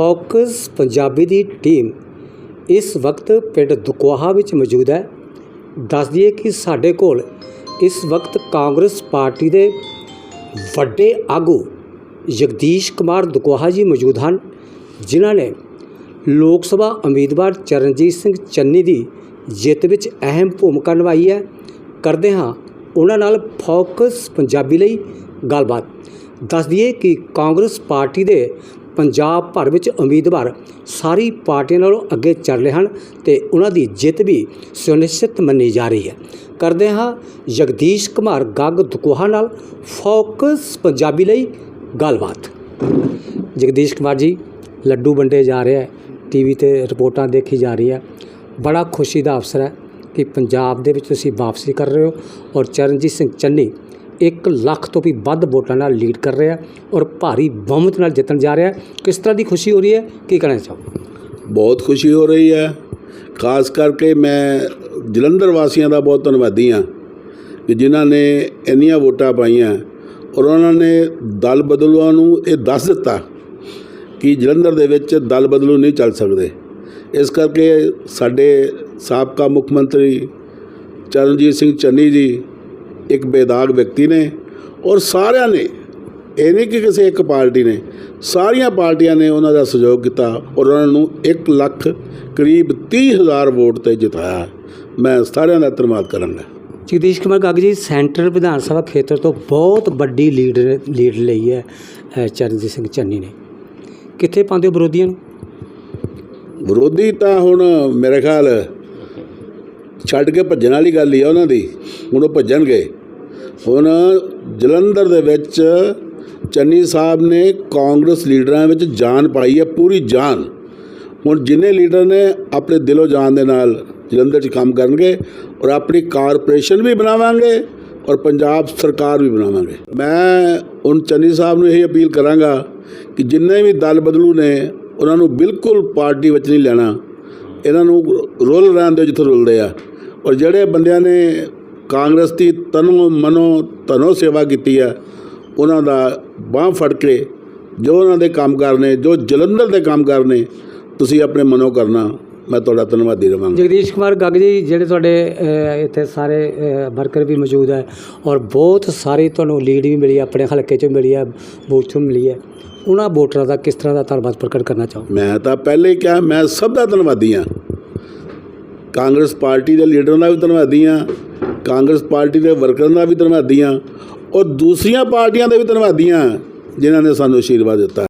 Focus Punjabi ਦੀ team ਇਸ ਵਕਤ ਪਿੰਡ ਦੁਕਵਾਹਾ ਵਿੱਚ ਮੌਜੂਦ ਹੈ। ਦੱਸ ਦਈਏ ਕਿ ਸਾਡੇ ਕੋਲ ਇਸ ਵਕਤ ਕਾਂਗਰਸ ਪਾਰਟੀ ਦੇ ਵੱਡੇ ਆਗੂ ਜਗਦੀਸ਼ ਕੁਮਾਰ ਦੁਕਵਾਹਾ ਜੀ ਮੌਜੂਦ ਹਨ, ਜਿਨ੍ਹਾਂ ਨੇ ਲੋਕ ਸਭਾ ਉਮੀਦਵਾਰ ਚਰਨਜੀਤ ਸਿੰਘ ਚੰਨੀ ਦੀ ਜਿੱਤ ਵਿੱਚ ਅਹਿਮ ਭੂਮਿਕਾ ਨਿਭਾਈ ਹੈ। ਕਰਦੇ ਹਾਂ ਉਹਨਾਂ ਨਾਲ ਫੋਕਸ ਪੰਜਾਬੀ ਲਈ ਗੱਲਬਾਤ। ਦੱਸ ਦਈਏ ਕਿ ਕਾਂਗਰਸ ਪਾਰਟੀ ਦੇ ਪੰਜਾਬ ਭਰ ਵਿੱਚ ਉਮੀਦਵਾਰ ਸਾਰੀ ਪਾਰਟੀਆਂ ਨਾਲੋਂ ਅੱਗੇ ਚੱਲ ਰਹੇ ਹਨ ਤੇ ਉਹਨਾਂ ਦੀ ਜਿੱਤ ਵੀ ਸੁਨਿਸ਼ਚਿਤ ਮੰਨੀ ਜਾ ਰਹੀ ਹੈ। ਕਰਦੇ ਹਾਂ ਜਗਦੀਸ਼ ਕੁਮਾਰ ਗੱਗ ਦੁਕੋਹਾ ਨਾਲ ਫੋਕਸ ਪੰਜਾਬੀ ਲਈ ਗੱਲਬਾਤ। ਜਗਦੀਸ਼ ਕੁਮਾਰ ਜੀ, ਲੱਡੂ ਵੰਡੇ ਜਾ ਰਹੇ ਹੈ ਟੀਵੀ ਤੇ ਰਿਪੋਰਟਾਂ ਦੇਖੀ ਜਾ ਰਹੀ ਹੈ। ਬੜਾ ਖੁਸ਼ੀ ਦਾ ਅਵਸਰ ਹੈ ਕਿ ਪੰਜਾਬ ਦੇ ਵਿੱਚ ਤੁਸੀਂ ਵਾਪਸੀ ਕਰ ਰਹੇ ਹੋ ਔਰ ਚਰਨਜੀਤ ਸਿੰਘ ਚੰਨੀ 1 ਲੱਖ ਤੋਂ ਵੀ ਵੱਧ ਵੋਟਾਂ ਨਾਲ ਲੀਡ ਕਰ ਰਿਹਾ ਔਰ ਭਾਰੀ ਬਹੁਮਤ ਨਾਲ ਜਿੱਤਣ ਜਾ ਰਿਹਾ। ਕਿਸ ਤਰ੍ਹਾਂ ਦੀ ਖੁਸ਼ੀ ਹੋ ਰਹੀ ਹੈ? ਕੀ ਕਹਿਣਾ ਚਾਹੋ ਬਹੁਤ ਖੁਸ਼ੀ ਹੋ ਰਹੀ ਹੈ। ਖਾਸ ਕਰਕੇ ਮੈਂ ਜਲੰਧਰ ਵਾਸੀਆਂ ਦਾ ਬਹੁਤ ਧੰਨਵਾਦੀ ਹਾਂ ਕਿ ਜਿਨ੍ਹਾਂ ਨੇ ਇੰਨੀਆਂ ਵੋਟਾਂ ਪਾਈਆਂ ਔਰ ਉਹਨਾਂ ਨੇ ਦਲ ਬਦਲੂਆਂ ਨੂੰ ਇਹ ਦੱਸ ਦਿੱਤਾ ਕਿ ਜਲੰਧਰ ਦੇ ਵਿੱਚ ਦਲ ਬਦਲੂ ਨਹੀਂ ਚੱਲ ਸਕਦੇ। ਇਸ ਕਰਕੇ ਸਾਡੇ ਸਾਬਕਾ ਮੁੱਖ ਮੰਤਰੀ ਚਰਨਜੀਤ ਸਿੰਘ ਚੰਨੀ ਜੀ ਇੱਕ ਬੇਦਾਗ ਵਿਅਕਤੀ ਨੇ ਔਰ ਸਾਰਿਆਂ ਨੇ ਇਹ ਨਹੀਂ ਕਿ ਕਿਸੇ ਇੱਕ ਪਾਰਟੀ ਨੇ ਸਾਰੀਆਂ ਪਾਰਟੀਆਂ ਨੇ ਉਹਨਾਂ ਦਾ ਸਹਿਯੋਗ ਕੀਤਾ ਔਰ ਉਹਨਾਂ ਨੂੰ 1 ਲੱਖ ਕਰੀਬ 30 ਹਜ਼ਾਰ ਵੋਟ ਤੇ ਜਿਤਾਇਆ। ਮੈਂ ਸਾਰਿਆਂ ਦਾ ਧੰਨਵਾਦ ਕਰਾਂਗਾ ਜਗਦੀਸ਼ ਕੁਮਾਰ ਗੱਗ ਜੀ ਸੈਂਟਰ ਵਿਧਾਨ ਸਭਾ ਖੇਤਰ ਤੋਂ ਬਹੁਤ ਵੱਡੀ ਲੀਡ ਲੀਡ ਲਈ ਹੈ ਚਰਨਜੀਤ ਸਿੰਘ ਚੰਨੀ ਨੇ। ਕਿੱਥੇ ਪਾਉਂਦੇ ਹੋ ਵਿਰੋਧੀਆਂ ਨੂੰ? ਵਿਰੋਧੀ ਤਾਂ ਹੁਣ ਮੇਰੇ ਖਿਆਲ ਛੱਡ ਕੇ ਭੱਜਣ ਵਾਲੀ ਗੱਲ ਹੀ ਆ ਉਹਨਾਂ ਦੀ ਹੁਣ ਉਹ ਭੱਜਣਗੇ। ਹੁਣ ਜਲੰਧਰ ਦੇ ਵਿੱਚ ਚੰਨੀ ਸਾਹਿਬ ਨੇ ਕਾਂਗਰਸ ਲੀਡਰਾਂ ਵਿੱਚ ਜਾਨ ਪਾਈ ਹੈ, ਪੂਰੀ ਜਾਨ। ਹੁਣ ਜਿੰਨੇ ਲੀਡਰ ਨੇ ਆਪਣੇ ਦਿਲੋਂ ਜਾਨ ਦੇ ਨਾਲ ਜਲੰਧਰ 'ਚ ਕੰਮ ਕਰਨਗੇ ਔਰ ਆਪਣੀ ਕਾਰਪੋਰੇਸ਼ਨ ਵੀ ਬਣਾਵਾਂਗੇ ਔਰ ਪੰਜਾਬ ਸਰਕਾਰ ਵੀ ਬਣਾਵਾਂਗੇ। ਮੈਂ ਹੁਣ ਚੰਨੀ ਸਾਹਿਬ ਨੂੰ ਇਹ ਅਪੀਲ ਕਰਾਂਗਾ ਕਿ ਜਿੰਨੇ ਵੀ ਦਲ ਬਦਲੂ ਨੇ, ਉਹਨਾਂ ਨੂੰ ਬਿਲਕੁਲ ਪਾਰਟੀ ਵਿੱਚ ਨਹੀਂ ਲੈਣਾ। ਇਹਨਾਂ ਨੂੰ ਰੋਲ ਰਹਿਣ ਦੇ ਜਿੱਥੇ ਰੁਲਦੇ ਆ। ਔਰ ਜਿਹੜੇ ਬੰਦਿਆਂ ਨੇ ਕਾਂਗਰਸ ਦੀ ਤਨੋ ਮਨੋ ਧਨੋ ਸੇਵਾ ਕੀਤੀ ਆ ਉਹਨਾਂ ਦਾ ਬਾਹ ਫੜ ਕੇ ਜੋ ਉਹਨਾਂ ਦੇ ਕੰਮ ਕਰਨੇ ਜੋ ਜਲੰਧਰ ਦੇ ਕੰਮ ਕਰਨੇ ਤੁਸੀਂ ਆਪਣੇ ਮਨੋਂ ਕਰਨਾ। ਮੈਂ ਤੁਹਾਡਾ ਧੰਨਵਾਦੀ ਰਵਾਂਗਾ ਜਗਦੀਸ਼ ਕੁਮਾਰ ਗੱਗ ਜੀ ਜਿਹੜੇ ਤੁਹਾਡੇ ਇੱਥੇ ਸਾਰੇ ਵਰਕਰ ਵੀ ਮੌਜੂਦ ਹੈ ਔਰ ਬਹੁਤ ਸਾਰੀ ਤੁਹਾਨੂੰ ਲੀਡ ਵੀ ਮਿਲੀ ਹੈ, ਆਪਣੇ ਹਲਕੇ 'ਚੋਂ ਮਿਲੀ ਹੈ ਬੂਥ 'ਚੋਂ ਮਿਲੀ ਹੈ। ਉਹਨਾਂ ਵੋਟਰਾਂ ਦਾ ਕਿਸ ਤਰ੍ਹਾਂ ਦਾ ਧੰਨਵਾਦ ਪ੍ਰਗਟ ਕਰਨਾ ਚਾਹੋ ਮੈਂ ਤਾਂ ਪਹਿਲੇ ਹੀ ਕਿਹਾ ਮੈਂ ਸਭ ਦਾ ਧੰਨਵਾਦੀ ਹਾਂ। ਕਾਂਗਰਸ ਪਾਰਟੀ ਦੇ ਲੀਡਰਾਂ ਦਾ ਵੀ ਧੰਨਵਾਦੀ ਹਾਂ ਕਾਂਗਰਸ ਪਾਰਟੀ ਦੇ ਵਰਕਰਾਂ ਦਾ ਵੀ ਧੰਨਵਾਦੀ ਹਾਂ ਔਰ ਦੂਸਰੀਆਂ ਪਾਰਟੀਆਂ ਦੇ ਵੀ ਧੰਨਵਾਦੀ ਹਾਂ ਜਿਨ੍ਹਾਂ ਨੇ ਸਾਨੂੰ ਆਸ਼ੀਰਵਾਦ ਦਿੱਤਾ।